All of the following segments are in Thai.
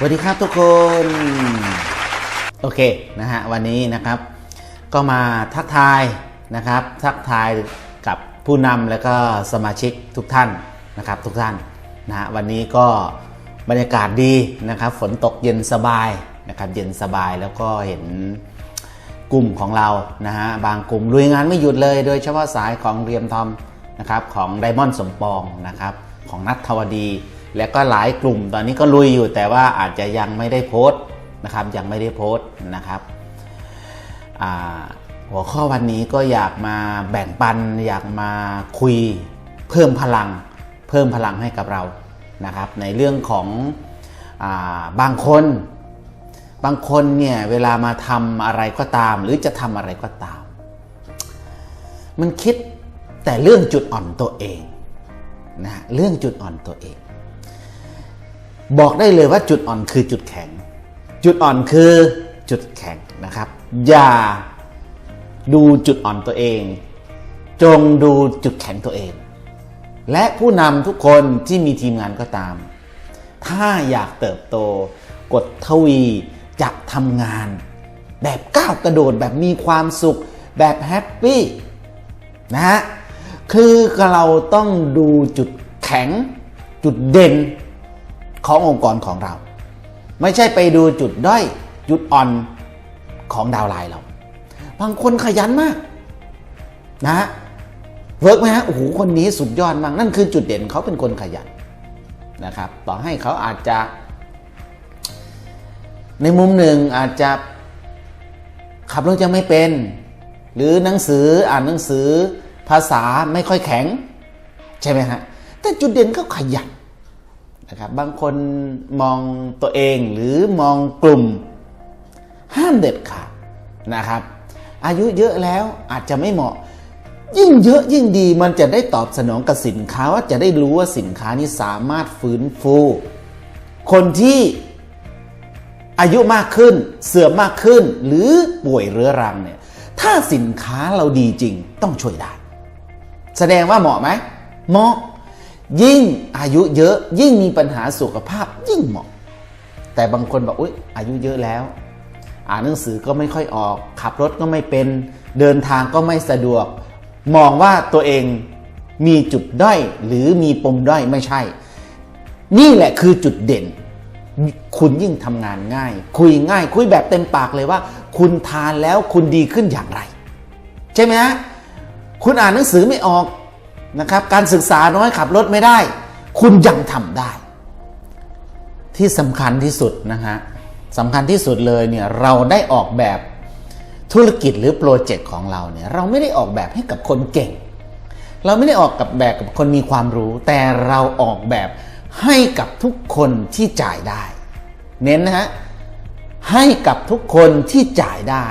สวัสดีครับทุกคน โอเคนะฮะวันนี้นะครับ ก็มาทักทายนะครับ ทักทายกับผู้นำและก็สมาชิกทุกท่านนะครับ ทุกท่านนะฮะวันนี้ก็บรรยากาศดีนะครับ ฝนตกเย็นสบายนะครับเย็นสบายแล้วก็เห็นกลุ่มของเรานะฮะบางกลุ่มลุยงานไม่หยุดเลย โดยเฉพาะสายของเรียมทอมนะครับของไดมอนด์สมปองนะครับของนัททวดี และก็หลายกลุ่มตอนนี้ก็ลุยอยู่แต่ว่าอาจจะยังไม่ได้โพสต์นะครับยังไม่ได้โพสต์นะครับหัวข้อวันนี้ก็อยากมาแบ่งปัน อยากมาคุยเพิ่มพลัง เพิ่มพลังให้กับเรานะครับ ในเรื่องของอาบางคน บางคนเนี่ยเวลามาทำอะไรก็ตาม หรือจะทำอะไรก็ตาม มันคิดแต่เรื่องจุดอ่อนตัวเองนะเรื่องจุดอ่อนตัวเอง บอกได้เลยว่าจุดอ่อนคือจุดแข็ง จุดอ่อนคือจุดแข็งนะครับ อย่าดูจุดอ่อนตัวเอง จงดูจุดแข็งตัวเอง และผู้นำทุกคนที่มีทีมงานก็ตาม ถ้าอยากเติบโต กดทวีจะทำงาน แบบก้าวกระโดดแบบมีความสุข แบบแฮปปี้นะฮะคือเราต้องดูจุดแข็งจุดเด่น ขององค์กรของเรา ไม่ใช่ไปดูจุดด้อยจุดอ่อนของดาวไลน์เรา บางคนขยันมากนะฮะเวิร์กไหมฮะโอ้โหคนนี้สุดยอดมาก นั่นคือจุดเด่นเขาเป็นคนขยันนะครับ ต่อให้เขาอาจจะ ในมุมหนึ่งอาจจะขับรถยังไม่เป็น หรือหนังสืออ่านหนังสือภาษาไม่ค่อยแข็ง ใช่ไหมฮะแต่จุดเด่นเขาขยัน นะครับบางคนมองตัวเองหรือมองกลุ่ม ห้ามเด็ดขาดนะครับ อายุเยอะแล้วอาจจะไม่เหมาะ ยิ่งเยอะยิ่งดีมันจะได้ตอบสนองกับสินค้าว่าจะได้รู้ว่าสินค้านี้สามารถฟื้นฟู คนที่อายุมากขึ้น เสื่อมมากขึ้น หรือป่วยเรื้อรังเนี่ยถ้าสินค้าเราดีจริงต้องช่วยได้ แสดงว่าเหมาะไหมเหมาะ ยิ่งอายุเยอะยิ่งมีปัญหาสุขภาพยิ่งเหมาะ แต่บางคนบอกอุ้ยอายุเยอะแล้ว อ่านหนังสือก็ไม่ค่อยออก ขับรถก็ไม่เป็น เดินทางก็ไม่สะดวก มองว่าตัวเองมีจุดด้อยหรือมีปมด้อยไม่ใช่ นี่แหละคือจุดเด่น คุณยิ่งทำงานง่าย คุยง่าย คุยแบบเต็มปากเลยว่า คุณทานแล้วคุณดีขึ้นอย่างไร ใช่ไหมฮะคุณอ่านหนังสือไม่ออก นะครับ การศึกษาน้อยขับรถไม่ได้ คุณยังทำได้ ที่สำคัญที่สุดนะฮะสำคัญที่สุดเลยเนี่ยเราได้ออกแบบธุรกิจหรือโปรเจกต์ของเราเนี่ยเราไม่ได้ออกแบบให้กับคนเก่ง เราไม่ได้ออกกับแบบกับคนมีความรู้ แต่เราออกแบบให้กับทุกคนที่จ่ายได้ เน้นนะฮะให้กับทุกคนที่จ่ายได้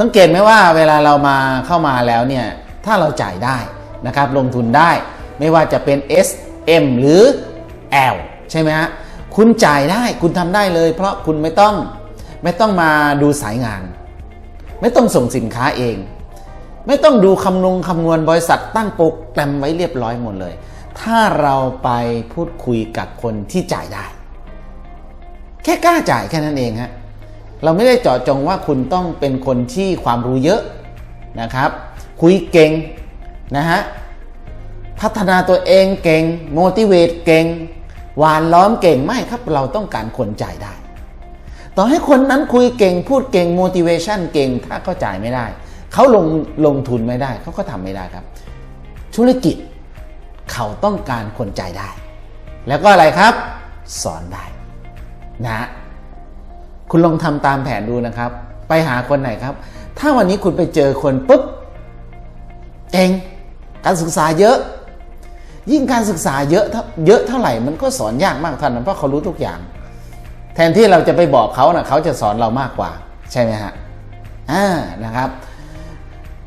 สังเกตไหมว่าเวลาเรามาเข้ามาแล้วเนี่ยถ้าเราจ่ายได้ นะครับลงทุนได้ ไม่ว่าจะเป็น S M หรือ L ใช่ไหมฮะคุณจ่ายได้คุณทำได้เลย เพราะคุณไม่ต้องไม่ต้องมาดูสายงาน ไม่ต้องส่งสินค้าเอง ไม่ต้องดูคำนงคำนวณบริษัทตั้งโปรแกรมไว้เรียบร้อยหมดเลย ถ้าเราไปพูดคุยกับคนที่จ่ายได้ แค่กล้าจ่ายแค่นั้นเองฮะเราไม่ได้เจาะจงว่าคุณต้องเป็นคนที่ความรู้เยอะนะครับ คุยเก่ง นะฮะพัฒนาตัวเองเก่ง motivate เก่งหวานล้อมเก่งไม่ครับเราต้องการคนจ่ายได้ ต่อให้คนนั้นคุยเก่งพูดเก่ง motivation เก่งถ้าเขาจ่ายไม่ได้ เขาลงลงทุนไม่ได้ เขาก็ทำไม่ได้ครับ ธุรกิจเขาต้องการคนจ่ายได้ แล้วก็อะไรครับ สอนได้นะคุณลองทำตามแผนดูนะครับ ไปหาคนไหนครับ ถ้าวันนี้คุณไปเจอคนปุ๊บเอง การศึกษาเยอะ ยิ่งการศึกษาเยอะเยอะเท่าไหร่มันก็สอนยากมากท่านั้นเพราะเขารู้ทุกอย่าง แทนที่เราจะไปบอกเขานะเขาจะสอนเรามากกว่า ใช่ไหมฮะอ่านะครับ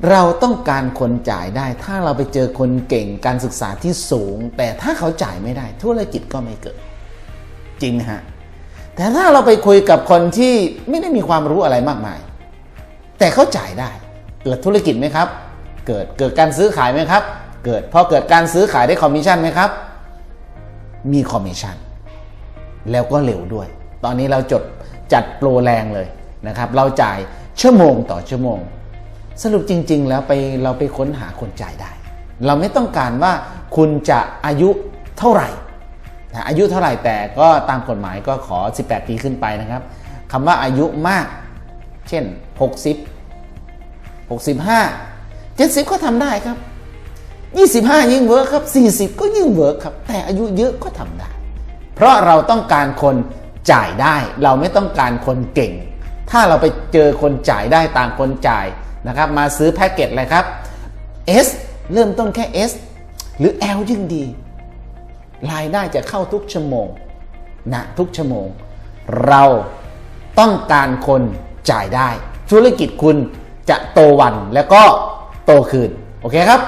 เราต้องการคนจ่ายได้ ถ้าเราไปเจอคนเก่งการศึกษาที่สูง แต่ถ้าเขาจ่ายไม่ได้ ธุรกิจก็ไม่เกิด จริงฮะแต่ถ้าเราไปคุยกับคนที่ไม่ได้มีความรู้อะไรมากมาย แต่เขาจ่ายได้เกิดธุรกิจไหมครับ เกิดเกิดการซื้อขายไหมครับ เกิดพอเกิดการซื้อขายได้คอมมิชชั่นไหมครับ มีคอมมิชชั่นแล้วก็เร็วด้วย ตอนนี้เราจดจัดโปรแรงเลยนะครับ เราจ่ายชั่วโมงต่อชั่วโมง สรุปจริง ๆ แล้วไปเราไปค้นหาคนจ่ายได้ เราไม่ต้องการว่าคุณจะอายุเท่าไหร่นะอายุเท่าไหร่แต่ก็ตามกฎหมายก็ขอ 18 ปีขึ้นไปนะครับคำว่าอายุมาก เช่น 60 65 70ก็ทำได้ครับ25ยิ่งเวิร์คครับ40ก็ยิ่งเวิร์คครับ แต่อายุเยอะก็ทำได้ เพราะเราต้องการคนจ่ายได้ เราไม่ต้องการคนเก่ง ถ้าเราไปเจอคนจ่ายได้ต่างคนจ่ายนะครับ มาซื้อแพ็กเกจอะไรครับ S เริ่มต้นแค่ S หรือ L ยิ่งดี รายได้จะเข้าทุกชั่วโมงนะทุกชั่วโมง เราต้องการคนจ่ายได้ ธุรกิจคุณจะโตวันแล้วก็ โตขึ้น โอเคครับ